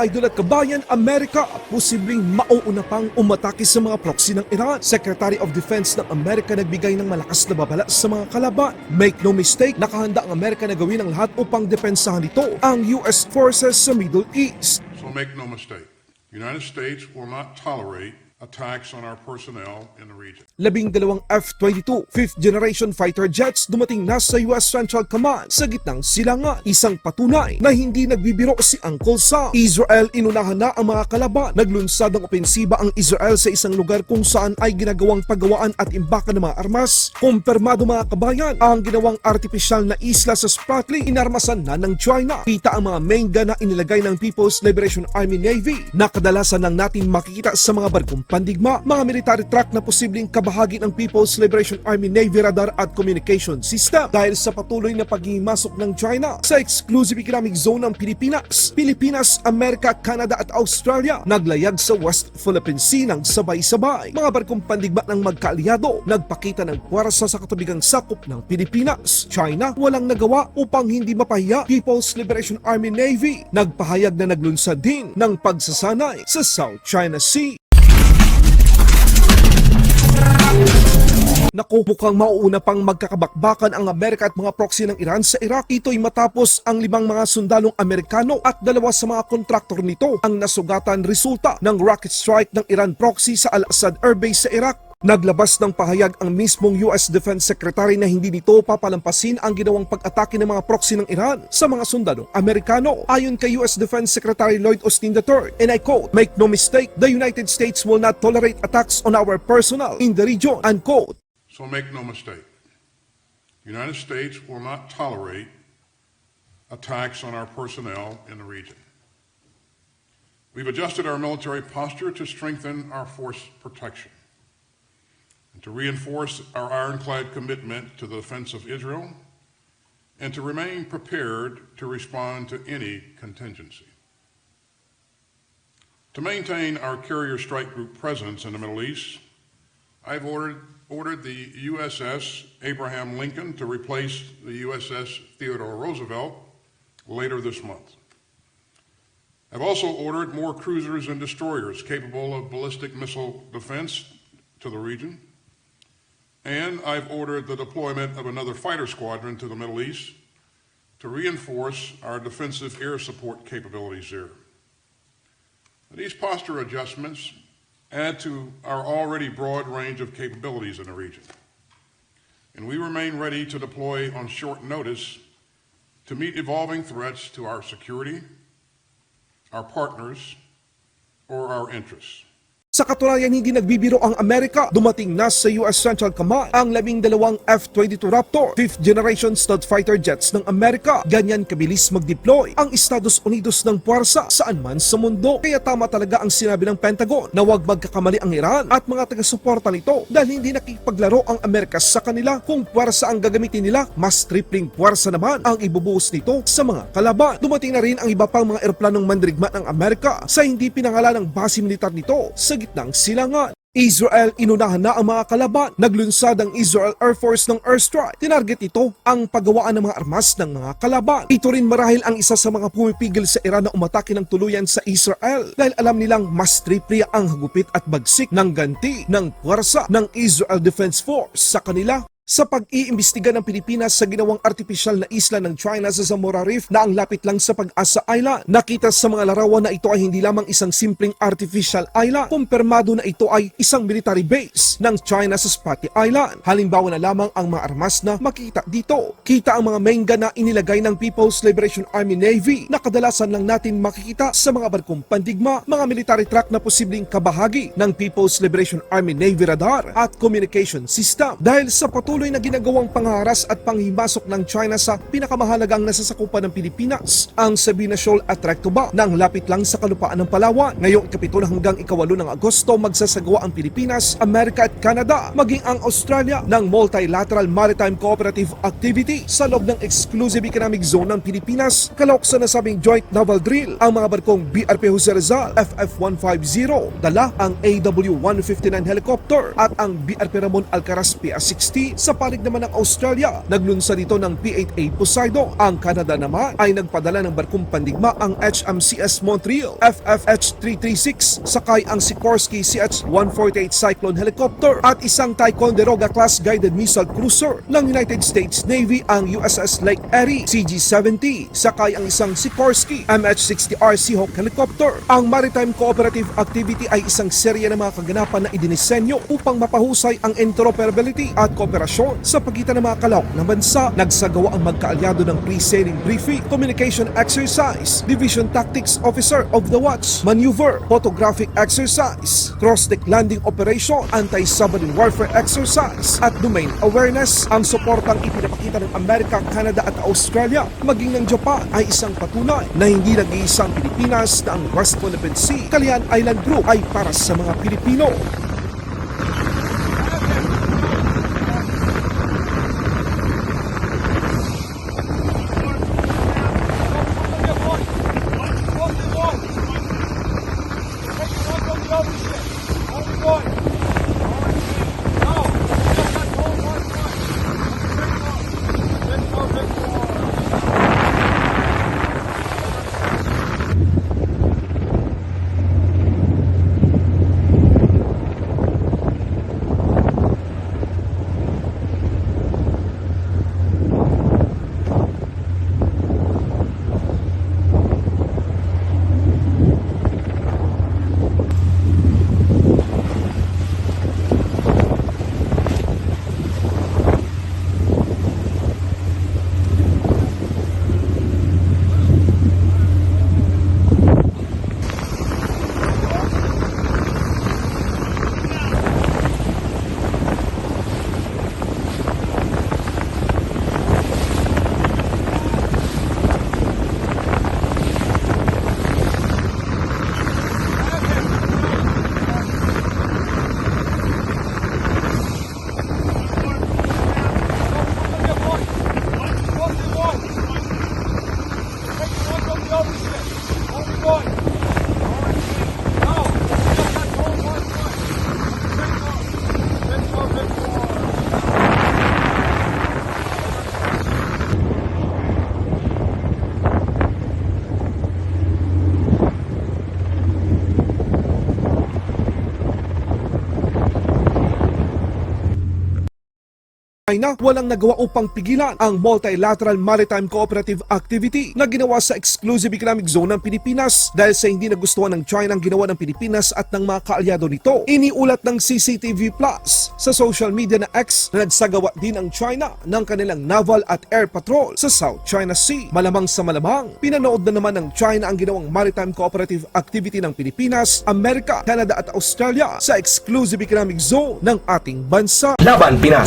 Ka-idol at kabayan, Amerika posibleng mauuna pang umatake sa mga proxy ng Iran. Secretary of Defense ng Amerika nagbigay ng malakas na babala sa mga kalaban. Make no mistake, nakahanda ang Amerika na gawin ang lahat upang depensahan ito ang US forces sa Middle East. So make no mistake, United States will not tolerate attacks on our personnel in the region. Labing dalawang F-22 fifth generation fighter jets dumating na sa US Central Command sa gitnang silangan. Isang patunay na hindi nagbibiro si Uncle Sam. Israel inunahan na ang mga kalaban. Naglunsad ng opensiba ang Israel sa isang lugar kung saan ay ginagawang paggawaan at imbakan ng mga armas. Kumpirmado mga kabayan, ang ginawang artificial na isla sa Spratly inarmasan na ng China. Kita ang mga gun na inilagay ng People's Liberation Army Navy na kadalasan lang natin makikita sa mga barkong pandigma, mga military truck na posibleng kabahagi ng People's Liberation Army Navy radar at communication system dahil sa patuloy na paghimasok ng China sa exclusive economic zone ng Pilipinas. Pilipinas, Amerika, Canada at Australia naglayag sa West Philippine Sea ng sabay-sabay. Mga barkong pandigma ng magkaalyado nagpakita ng puwersa sa katubigang sakop ng Pilipinas. China walang nagawa upang hindi mapahiya People's Liberation Army Navy. Nagpahayag na naglunsad din ng pagsasanay sa South China Sea. Naku, mukhang mauuna pang magkakabakbakan ang Amerika at mga proxy ng Iran sa Iraq. Ito'y matapos ang limang mga sundalong Amerikano at dalawa sa mga kontraktor nito ang nasugatan resulta ng rocket strike ng Iran proxy sa Al-Assad Air Base sa Iraq. Naglabas ng pahayag ang mismong US Defense Secretary na hindi nito papalampasin ang ginawang pag-atake ng mga proxy ng Iran sa mga sundalong Amerikano. Ayon kay US Defense Secretary Lloyd Austin III, and I quote, Make no mistake, the United States will not tolerate attacks on our personnel in the region, unquote. So make no mistake, the United States will not tolerate attacks on our personnel in the region. We've adjusted our military posture to strengthen our force protection and to reinforce our ironclad commitment to the defense of Israel and to remain prepared to respond to any contingency. To maintain our carrier strike group presence in the Middle East, I've ordered, ordered the USS Abraham Lincoln to replace the USS Theodore Roosevelt later this month. I've also ordered more cruisers and destroyers capable of ballistic missile defense to the region. And I've ordered the deployment of another fighter squadron to the Middle East to reinforce our defensive air support capabilities there. These posture adjustments add to our already broad range of capabilities in the region. And we remain ready to deploy on short notice to meet evolving threats to our security, our partners, or our interests. Sa katunayan, hindi nagbibiro ang Amerika. Dumating na sa US Central Command ang labing dalawang F-22 Raptor, 5th generation stud fighter jets ng Amerika. Ganyan kabilis mag-deploy ang Estados Unidos ng puwersa saan man sa mundo. Kaya tama talaga ang sinabi ng Pentagon na huwag magkakamali ang Iran at mga taga-suporta nito dahil hindi nakikipaglaro ang Amerika sa kanila. Kung puwersa ang gagamitin nila, mas tripling puwersa naman ang ibubuhos nito sa mga kalaban. Dumating na rin ang iba pang mga eroplanong mandirigma ng Amerika sa hindi pinangalan ng base militar nito sa gitnang silangan. Israel inunahan na ang mga kalaban. Naglunsad ang Israel Air Force ng airstrike. Tinarget ito ang paggawaan ng mga armas ng mga kalaban. Ito rin marahil ang isa sa mga pumipigil sa Iran na umatake ng tuluyan sa Israel dahil alam nilang mas triple ang hagupit at bagsik ng ganti ng puwersa ng Israel Defense Force sa kanila sa pag-iimbestiga ng Pilipinas sa ginawang artificial na isla ng China sa Zamora Reef na ang lapit lang sa Pag-asa Island. Nakita sa mga larawan na ito ay hindi lamang isang simpleng artificial island, kumpirmado na ito ay isang military base ng China sa Spratly Island. Halimbawa na lamang ang mga armas na makita dito. Kita ang mga gun na inilagay ng People's Liberation Army Navy na kadalasan lang natin makikita sa mga barkong pandigma, mga military truck na posibleng kabahagi ng People's Liberation Army Navy radar at communication system. Dahil sa patuloy na ginagawang pangharas at panghimasok ng China sa pinakamahalagang nasasakupan ng Pilipinas, ang Sabina Shoal at Rectoba nang lapit lang sa kalupaan ng Palawan. Ngayong ikapito hanggang ikawalo ng Agosto magsasagawa ang Pilipinas, Amerika at Canada, maging ang Australia ng Multilateral Maritime Cooperative Activity sa loob ng Exclusive Economic Zone ng Pilipinas, kalok sa nasabing Joint Naval Drill. Ang mga barkong BRP Jose Rizal FF-150, dala ang AW-159 helicopter at ang BRP Ramon Alcaraz PA-60 Sa panig naman ng Australia, naglunsad ito ng P-8A Poseidon. Ang Canada naman ay nagpadala ng barkong pandigma ang HMCS Montreal FFH-336 sakay ang Sikorsky CH-148 Cyclone helicopter at isang Ticonderoga class guided missile cruiser ng United States Navy ang USS Lake Erie CG-70 sakay ang isang Sikorsky MH-60R Seahawk helicopter. Ang Maritime Cooperative Activity ay isang serye ng mga kaganapan na idinisenyo upang mapahusay ang interoperability at kooperasyon sa pagitan ng mga kalawak ng bansa. Nagsagawa ang magkaalyado ng pre-sailing briefing, communication exercise, division tactics officer of the watch, maneuver, photographic exercise, cross-deck landing operation, anti-submarine warfare exercise, at domain awareness. Ang suportang ipinapakita ng Amerika, Canada at Australia, maging ng Japan ay isang patunay na hindi nag-iisang Pilipinas na ang West Philippine Sea, Calayan Island Group ay para sa mga Pilipino. China walang nagawa upang pigilan ang multilateral maritime cooperative activity na ginawa sa exclusive economic zone ng Pilipinas dahil sa hindi nagustuhan ng China ang ginawa ng Pilipinas at ng mga kaalyado nito. Iniulat ng CCTV Plus sa social media na X na nagsagawa din ang China ng kanilang naval at air patrol sa South China Sea. Malamang sa malamang, pinanood na naman ng China ang ginawang maritime cooperative activity ng Pilipinas, Amerika, Canada at Australia sa exclusive economic zone ng ating bansa. Laban Pinas